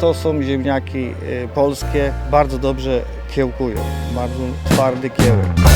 to są ziemniaki y, polskie, bardzo dobrze kiełkują, bardzo twardy kiełek.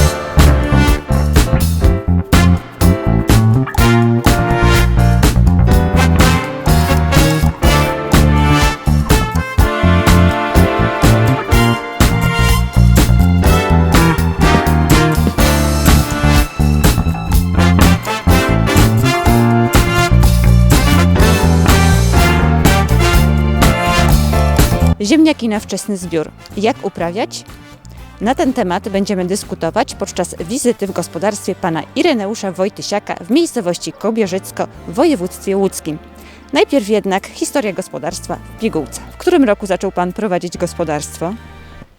Ziemniaki na wczesny zbiór. Jak uprawiać? Na ten temat będziemy dyskutować podczas wizyty w gospodarstwie pana Ireneusza Wojtysiaka w miejscowości Kobierzycko w województwie łódzkim. Najpierw jednak historia gospodarstwa w Pigułce. W którym roku zaczął pan prowadzić gospodarstwo?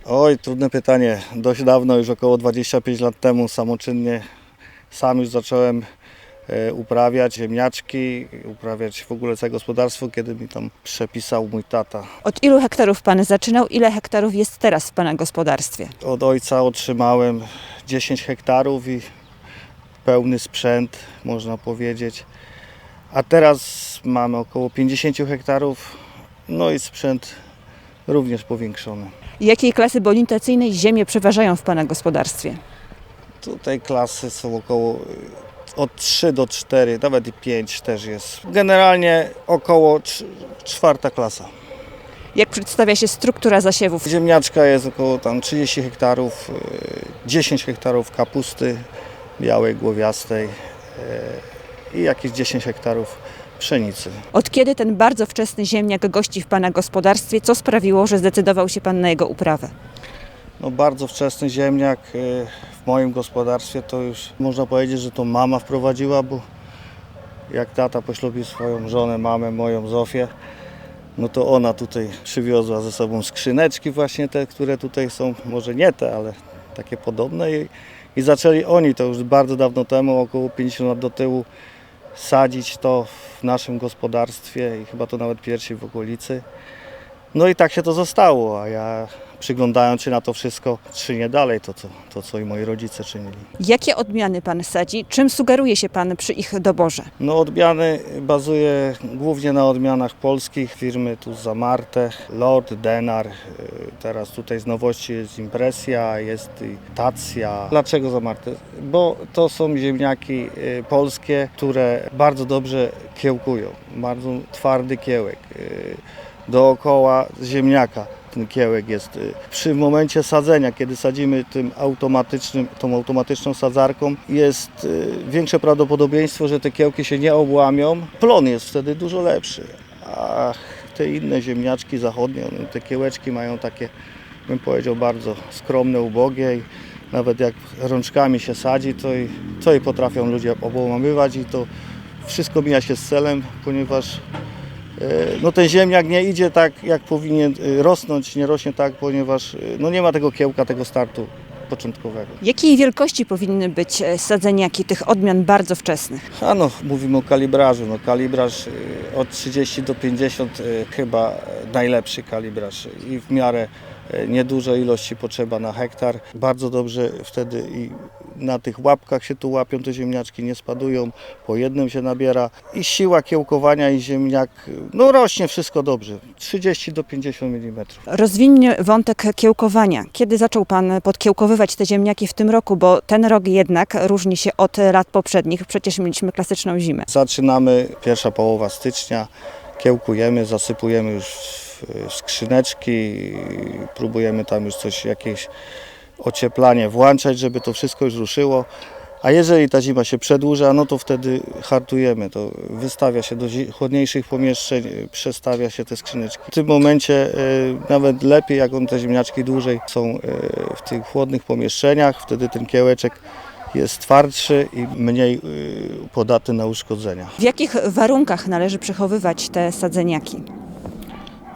Oj, trudne pytanie. Dość dawno, już około 25 lat temu samoczynnie sam już zacząłem uprawiać ziemniaczki, uprawiać w ogóle całe gospodarstwo, kiedy mi tam przepisał mój tata. Od ilu hektarów pan zaczynał? Ile hektarów jest teraz w pana gospodarstwie? Od ojca otrzymałem 10 hektarów i pełny sprzęt, można powiedzieć. A teraz mamy około 50 hektarów, no i sprzęt również powiększony. Jakiej klasy bonitacyjnej ziemie przeważają w pana gospodarstwie? Tutaj klasy są około od 3 do 4, nawet i 5 też jest. Generalnie około cz- czwarta klasa. Jak przedstawia się struktura zasiewów? Ziemniaczka jest około tam 30 hektarów, y, 10 hektarów kapusty białej, głowiastej y, i jakieś 10 hektarów pszenicy. Od kiedy ten bardzo wczesny ziemniak gości w pana gospodarstwie? Co sprawiło, że zdecydował się pan na jego uprawę? No bardzo wczesny ziemniak y, w moim gospodarstwie to już można powiedzieć, że to mama wprowadziła, bo jak tata poślubił swoją żonę, mamę moją Zofię, no to ona tutaj przywiozła ze sobą skrzyneczki właśnie te, które tutaj są, może nie te, ale takie podobne i, i zaczęli oni to już bardzo dawno temu, około 50 lat do tyłu sadzić to w naszym gospodarstwie i chyba to nawet pierwsi w okolicy. No i tak się to zostało, a ja przyglądając się na to wszystko, czynię dalej to, co, to, co i moi rodzice czynili. Jakie odmiany pan sadzi? Czym sugeruje się pan przy ich doborze? No odmiany bazuje głównie na odmianach polskich, firmy tu Zamarte, Lord, Denar, y, teraz tutaj z nowości jest Impresja, jest i Tacja. Dlaczego Zamarte? Bo to są ziemniaki y, polskie, które bardzo dobrze kiełkują, bardzo twardy kiełek. y, Dookoła ziemniaka ten kiełek jest. y, Przy momencie sadzenia, kiedy sadzimy tym automatycznym, tą automatyczną sadzarką, jest y, większe prawdopodobieństwo, że te kiełki się nie obłamią. Plon jest wtedy dużo lepszy. A te inne ziemniaczki zachodnie, te kiełeczki mają takie, bym powiedział, bardzo skromne, ubogie i nawet jak rączkami się sadzi, to i, to i potrafią ludzie obłamywać i to wszystko mija się z celem, ponieważ no ten ziemniak nie idzie tak, jak powinien e, rosnąć, nie rośnie tak, ponieważ e, no nie ma tego kiełka, tego startu początkowego. Jakiej wielkości powinny być e, sadzeniaki tych odmian bardzo wczesnych? A no, mówimy o kalibrażu. No, kalibraż e, od 30 do 50 e, chyba e, najlepszy kalibraż i w miarę e, nieduże ilości potrzeba na hektar. Bardzo dobrze wtedy i na tych łapkach się tu łapią te ziemniaczki, nie spadują, po jednym się nabiera i siła kiełkowania i ziemniak, e, no rośnie wszystko dobrze, 30 do 50 mm. Rozwinie wątek kiełkowania. Kiedy zaczął pan podkiełkowywać te ziemniaki w tym roku? Bo ten rok jednak różni się od lat poprzednich. Przecież mieliśmy klasyczną zimę. Zaczynamy pierwsza połowa stycznia, kiełkujemy, zasypujemy już w skrzyneczki, próbujemy tam już coś, jakieś ocieplanie włączać, żeby to wszystko już ruszyło. A jeżeli ta zima się przedłuża, no to wtedy hartujemy to. Wystawia się do chłodniejszych pomieszczeń, y, przestawia się te skrzyneczki. W tym momencie y, nawet lepiej, jak on te ziemniaczki dłużej są y, w tych chłodnych pomieszczeniach, wtedy ten kiełeczek jest twardszy i mniej y, podatny na uszkodzenia. W jakich warunkach należy przechowywać te sadzeniaki?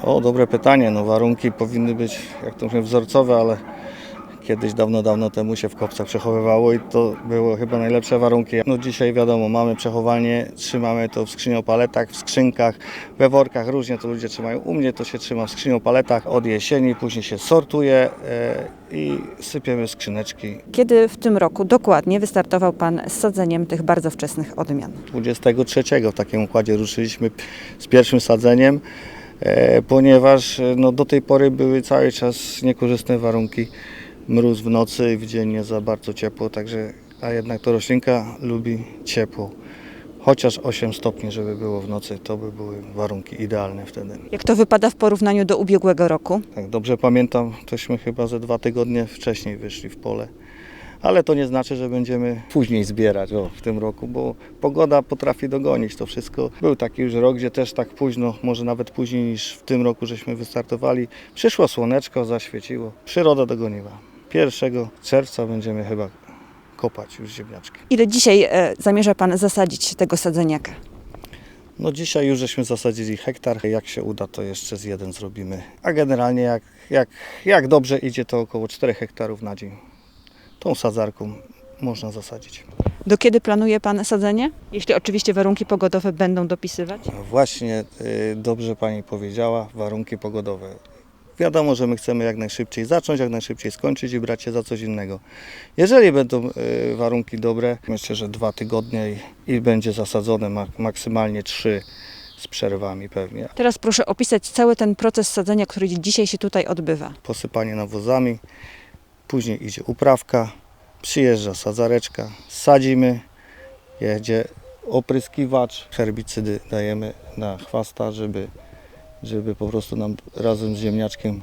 O, dobre pytanie. No, warunki powinny być, jak to mówię, wzorcowe, ale kiedyś dawno, dawno temu się w kopcach przechowywało i to były chyba najlepsze warunki. No dzisiaj wiadomo, mamy przechowanie, trzymamy to w skrzyniopaletach, w skrzynkach, we workach, różnie to ludzie trzymają. U mnie to się trzyma w skrzyniopaletach od jesieni, później się sortuje e, i sypiemy skrzyneczki. Kiedy w tym roku dokładnie wystartował pan z sadzeniem tych bardzo wczesnych odmian? 23 w takim układzie ruszyliśmy z pierwszym sadzeniem. e, ponieważ e, no, do tej pory były cały czas niekorzystne warunki. Mróz w nocy i w dzień nie za bardzo ciepło, także a jednak to roślinka lubi ciepło. Chociaż 8 stopni, żeby było w nocy, to by były warunki idealne wtedy. Jak to wypada w porównaniu do ubiegłego roku? Tak dobrze pamiętam, tośmy chyba ze dwa tygodnie wcześniej wyszli w pole. Ale to nie znaczy, że będziemy później zbierać o, w tym roku, bo pogoda potrafi dogonić to wszystko. Był taki już rok, gdzie też tak późno, może nawet później niż w tym roku, żeśmy wystartowali. Przyszło słoneczko, zaświeciło. Przyroda dogoniła. 1 czerwca będziemy chyba kopać już ziemniaczki. Ile dzisiaj e, zamierza Pan zasadzić tego sadzeniaka? No dzisiaj już żeśmy zasadzili hektar. Jak się uda, to jeszcze z jeden zrobimy. A generalnie jak, jak, jak dobrze idzie, to około 4 hektarów na dzień. Tą sadzarką można zasadzić. Do kiedy planuje Pan sadzenie? Jeśli oczywiście warunki pogodowe będą dopisywać. Właśnie y, dobrze Pani powiedziała, warunki pogodowe. Wiadomo, że my chcemy jak najszybciej zacząć, jak najszybciej skończyć i brać się za coś innego. Jeżeli będą y, warunki dobre, myślę, że dwa tygodnie i, będzie zasadzone mak- maksymalnie trzy z przerwami pewnie. Teraz proszę opisać cały ten proces sadzenia, który dzisiaj się tutaj odbywa. posypanie nawozami, później idzie uprawka, przyjeżdża sadzareczka, sadzimy, jedzie opryskiwacz, herbicydy dajemy na chwasta, żeby, żeby po prostu nam razem z ziemniaczkiem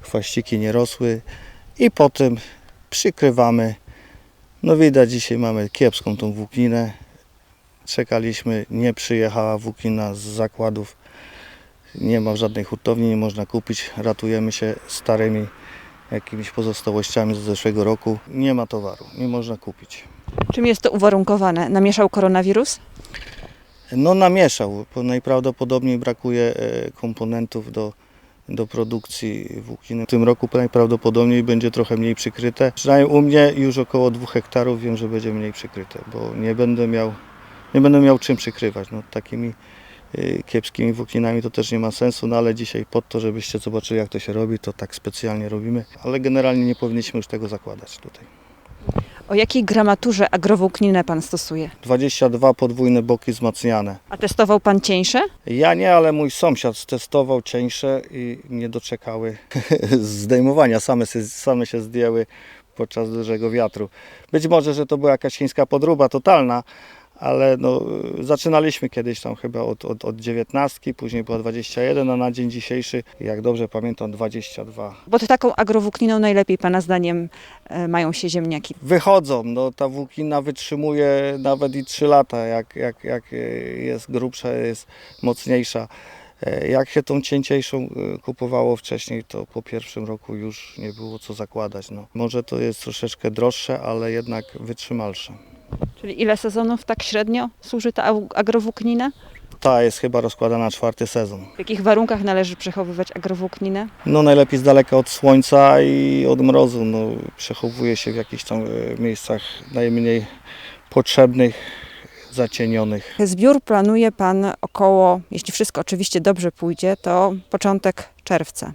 chwaściki nie rosły i potem przykrywamy. No widać dzisiaj mamy kiepską tą włókninę. Czekaliśmy, nie przyjechała włóknina z zakładów nie ma w żadnej hurtowni, nie można kupić. Ratujemy się starymi jakimiś pozostałościami z zeszłego roku. Nie ma towaru, nie można kupić. Czym jest to uwarunkowane? Namieszał koronawirus? No namieszał, najprawdopodobniej brakuje e, komponentów do, do produkcji włókniny. W tym roku najprawdopodobniej będzie trochę mniej przykryte. Przynajmniej u mnie już około 2 hektarów wiem, że będzie mniej przykryte, bo nie będę miał, nie będę miał czym przykrywać. No, takimi y, kiepskimi włókninami to też nie ma sensu, no ale dzisiaj pod to, żebyście zobaczyli jak to się robi, to tak specjalnie robimy, ale generalnie nie powinniśmy już tego zakładać tutaj. O jakiej gramaturze agrowłókninę Pan stosuje? 22 podwójne boki wzmacniane. A testował Pan cieńsze? Ja nie, ale mój sąsiad testował cieńsze i nie doczekały zdejmowania. Same się, same się zdjęły podczas dużego wiatru. Być może, że to była jakaś chińska podróba totalna, ale no, zaczynaliśmy kiedyś tam chyba od, od, od 19, później była 21, a na dzień dzisiejszy, jak dobrze pamiętam, 22. Pod taką agrowłókniną najlepiej Pana zdaniem e, mają się ziemniaki. Wychodzą, no ta włóknina wytrzymuje nawet i 3 lata, jak, jak, jak e, jest grubsza, jest mocniejsza. E, Jak się tą cięciejszą e, kupowało wcześniej, to po pierwszym roku już nie było co zakładać. No. Może to jest troszeczkę droższe, ale jednak wytrzymalsze. Czyli ile sezonów tak średnio służy ta ag- agrowłóknina? Ta jest chyba rozkładana na czwarty sezon. W jakich warunkach należy przechowywać agrowłókninę? No najlepiej z daleka od słońca i od mrozu. No, przechowuje się w jakichś tam e, miejscach najmniej potrzebnych, zacienionych. Zbiór planuje Pan około, jeśli wszystko oczywiście dobrze pójdzie, to początek czerwca.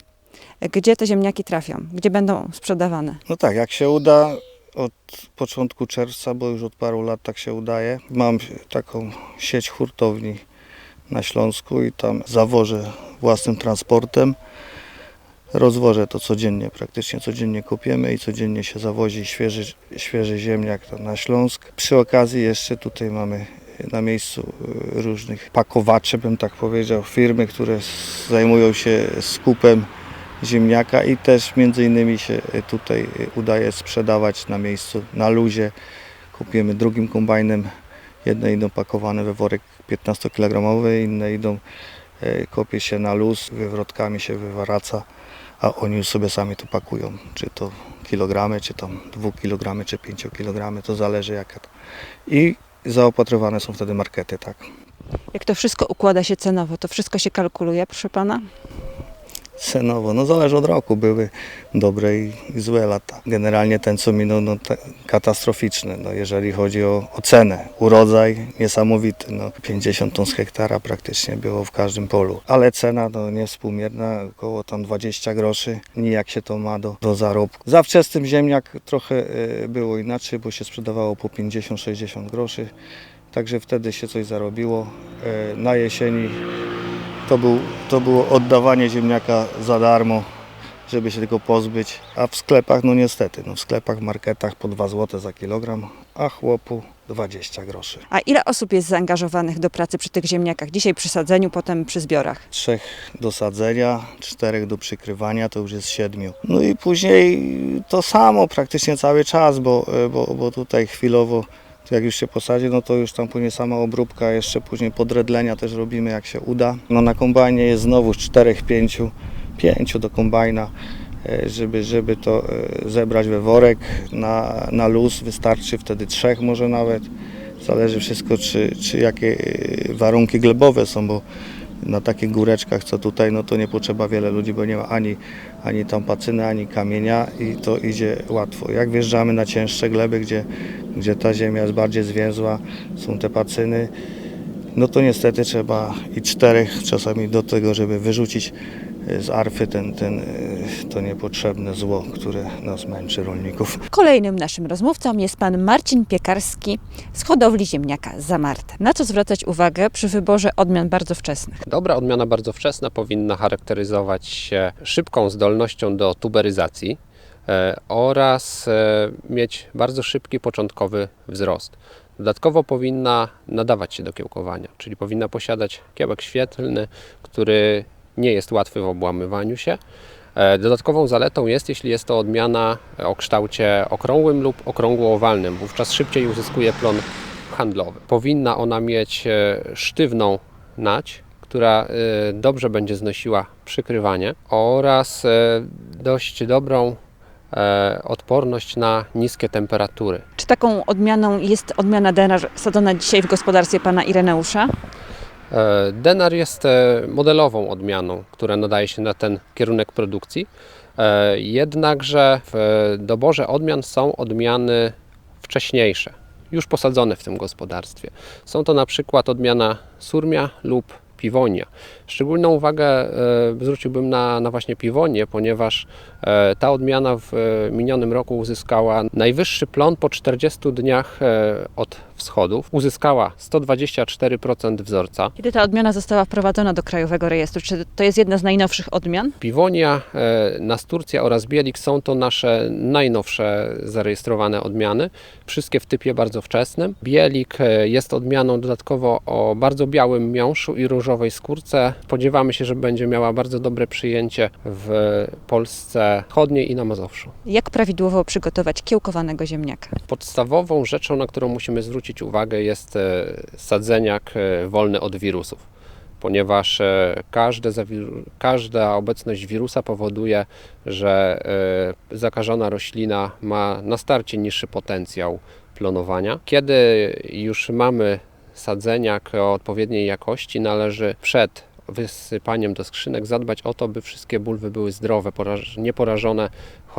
Gdzie te ziemniaki trafią? Gdzie będą sprzedawane? No tak, jak się uda od początku czerwca, bo już od paru lat tak się udaje. Mam taką sieć hurtowni na Śląsku i tam zawożę własnym transportem. Rozwożę to codziennie, praktycznie codziennie kupiemy i codziennie się zawozi świeży, świeży ziemniak na Śląsk. Przy okazji jeszcze tutaj mamy na miejscu y, różnych pakowaczy, bym tak powiedział, firmy, które zajmują się skupem ziemniaka i też między innymi się tutaj udaje sprzedawać na miejscu, na luzie. Kupujemy drugim kombajnem, jedne idą pakowane we worek 15 kg, inne idą, e, kopie się na luz, wywrotkami się wywraca, a oni już sobie sami to pakują, czy to kilogramy, czy tam 2 kg, czy 5 kg, to zależy jaka. I zaopatrywane są wtedy markety, tak. Jak to wszystko układa się cenowo? To wszystko się kalkuluje, proszę Pana? Cenowo, no zależy od roku, były dobre i, złe lata. Generalnie ten co minął, no katastroficzny, no jeżeli chodzi o, o cenę. Urodzaj niesamowity, no 50 ton z hektara praktycznie było w każdym polu. Ale cena no niewspółmierna, około tam 20 groszy, nijak się to ma do, do zarobku. Za wczesnym ziemniak trochę e, było inaczej, bo się sprzedawało po 50-60 groszy. Także wtedy się coś zarobiło. E, Na jesieni to, był, to było oddawanie ziemniaka za darmo, żeby się tylko pozbyć. A w sklepach, no niestety, no w sklepach, marketach po 2 zł za kilogram, a chłopu 20 groszy. A ile osób jest zaangażowanych do pracy przy tych ziemniakach? Dzisiaj przy sadzeniu, potem przy zbiorach. Trzech do sadzenia, czterech do przykrywania, to już jest siedmiu. No i później to samo praktycznie cały czas, bo, bo, bo tutaj chwilowo, jak już się posadzi, no to już tam później sama obróbka, jeszcze później podredlenia też robimy jak się uda. No na kombajnie jest znowu czterech, pięciu, pięciu do kombajna, e, żeby, żeby to e, zebrać we worek na, na luz, wystarczy wtedy trzech może nawet. Zależy wszystko, czy, czy jakie e, warunki glebowe są, bo na takich góreczkach, co tutaj, no to nie potrzeba wiele ludzi, bo nie ma ani, ani tam pacyny, ani kamienia i to idzie łatwo. Jak wjeżdżamy na cięższe gleby, gdzie, gdzie ta ziemia jest bardziej zwięzła, są te pacyny, no to niestety trzeba i czterech czasami do tego, żeby wyrzucić z arfy ten, ten, e, to niepotrzebne zło, które nas męczy rolników. Kolejnym naszym rozmówcą jest pan Marcin Piekarski z hodowli ziemniaka Zamarte. Na co zwracać uwagę przy wyborze odmian bardzo wczesnych? Dobra odmiana bardzo wczesna powinna charakteryzować się szybką zdolnością do tuberyzacji e, oraz e, mieć bardzo szybki początkowy wzrost. Dodatkowo powinna nadawać się do kiełkowania, czyli powinna posiadać kiełek świetlny, który nie jest łatwy w obłamywaniu się. E, Dodatkową zaletą jest, jeśli jest to odmiana o kształcie okrągłym lub okrągło-owalnym, wówczas szybciej uzyskuje plon handlowy. Powinna ona mieć e, sztywną nać, która e, dobrze będzie znosiła przykrywanie oraz e, dość dobrą e, odporność na niskie temperatury. Czy taką odmianą jest odmiana denar sadzona dzisiaj w gospodarstwie pana Ireneusza? E, Denar jest e, modelową odmianą, która nadaje się na ten kierunek produkcji. E, Jednakże w doborze odmian są odmiany wcześniejsze, już posadzone w tym gospodarstwie. Są to na przykład odmiana surmia lub piwonia. Szczególną uwagę zwróciłbym na, na właśnie piwonię, ponieważ ta odmiana w minionym roku uzyskała najwyższy plon po 40 dniach od wschodów. Uzyskała 124% wzorca. Kiedy ta odmiana została wprowadzona do Krajowego Rejestru? Czy to jest jedna z najnowszych odmian? Piwonia, e, Nasturcja oraz Bielik są to nasze najnowsze zarejestrowane odmiany. Wszystkie w typie bardzo wczesnym. Bielik e, jest odmianą dodatkowo o bardzo białym miąższu i różowej skórce. Spodziewamy się, że będzie miała bardzo dobre przyjęcie w Polsce Wschodniej i na Mazowszu. Jak prawidłowo przygotować kiełkowanego ziemniaka? Podstawową rzeczą, na którą musimy zwrócić uwagę, jest e, sadzeniak e, wolny od wirusów, ponieważ e, każde każda obecność wirusa powoduje, że zakażona roślina ma na starcie niższy potencjał plonowania. Kiedy już mamy sadzeniak o odpowiedniej jakości, należy przed wysypaniem do skrzynek zadbać o to, by wszystkie bulwy były zdrowe, poraż- nieporażone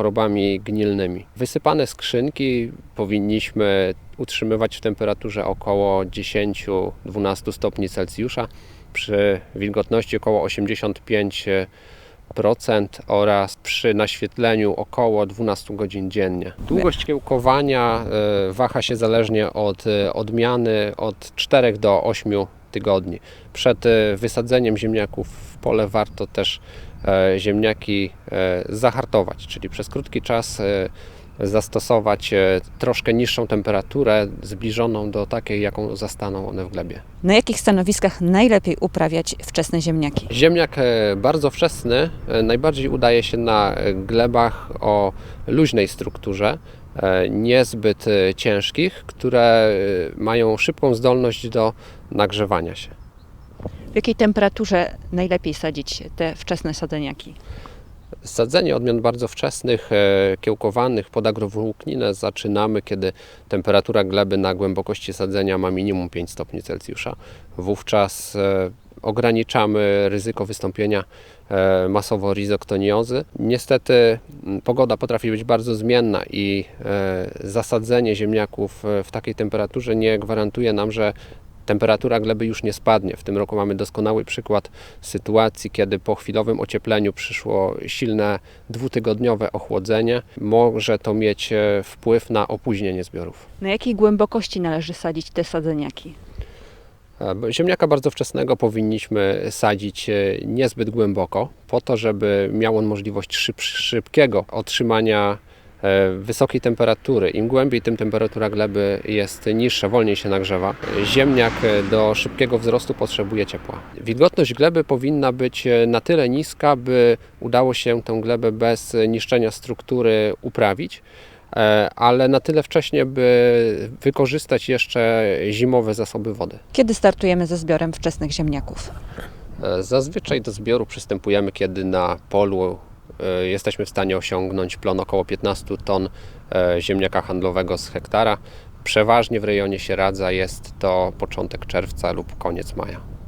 chorobami gnilnymi. Wysypane skrzynki powinniśmy utrzymywać w temperaturze około 10-12 stopni Celsjusza przy wilgotności około 85% oraz przy naświetleniu około 12 godzin dziennie. Długość kiełkowania e, waha się zależnie od e, odmiany od 4 do 8 tygodni. Przed e, wysadzeniem ziemniaków w pole warto też ziemniaki e, zahartować, czyli przez krótki czas e, zastosować e, troszkę niższą temperaturę, zbliżoną do takiej, jaką zastaną one w glebie. Na jakich stanowiskach najlepiej uprawiać wczesne ziemniaki? Ziemniak e, bardzo wczesny e, najbardziej udaje się na e, glebach o luźnej strukturze, e, niezbyt e, ciężkich, które e, mają szybką zdolność do nagrzewania się. W jakiej temperaturze najlepiej sadzić te wczesne sadzeniaki? Sadzenie odmian bardzo wczesnych, e, kiełkowanych pod agrowłókninę zaczynamy, kiedy temperatura gleby na głębokości sadzenia ma minimum 5 stopni Celsjusza. Wówczas e, ograniczamy ryzyko wystąpienia e, masowo rizoktoniozy. Niestety pogoda potrafi być bardzo zmienna i zasadzenie ziemniaków w takiej temperaturze nie gwarantuje nam, że temperatura gleby już nie spadnie. W tym roku mamy doskonały przykład sytuacji, kiedy po chwilowym ociepleniu przyszło silne dwutygodniowe ochłodzenie. Może to mieć e, wpływ na opóźnienie zbiorów. Na jakiej głębokości należy sadzić te sadzeniaki? E, Ziemniaka bardzo wczesnego powinniśmy sadzić e, niezbyt głęboko, po to, żeby miał on możliwość szyb, szybkiego otrzymania wysokiej temperatury. Im głębiej, tym temperatura gleby jest niższa, wolniej się nagrzewa. Ziemniak e, do szybkiego wzrostu potrzebuje ciepła. Wilgotność gleby powinna być e, na tyle niska, by udało się tę glebę bez niszczenia struktury uprawić e, ale na tyle wcześnie, by wykorzystać jeszcze zimowe zasoby wody. Kiedy startujemy ze zbiorem wczesnych ziemniaków? E, Zazwyczaj do zbioru przystępujemy, kiedy na polu e, jesteśmy w stanie osiągnąć plon około 15 ton e, ziemniaka handlowego z hektara. Przeważnie w rejonie Sieradza jest to początek czerwca lub koniec maja.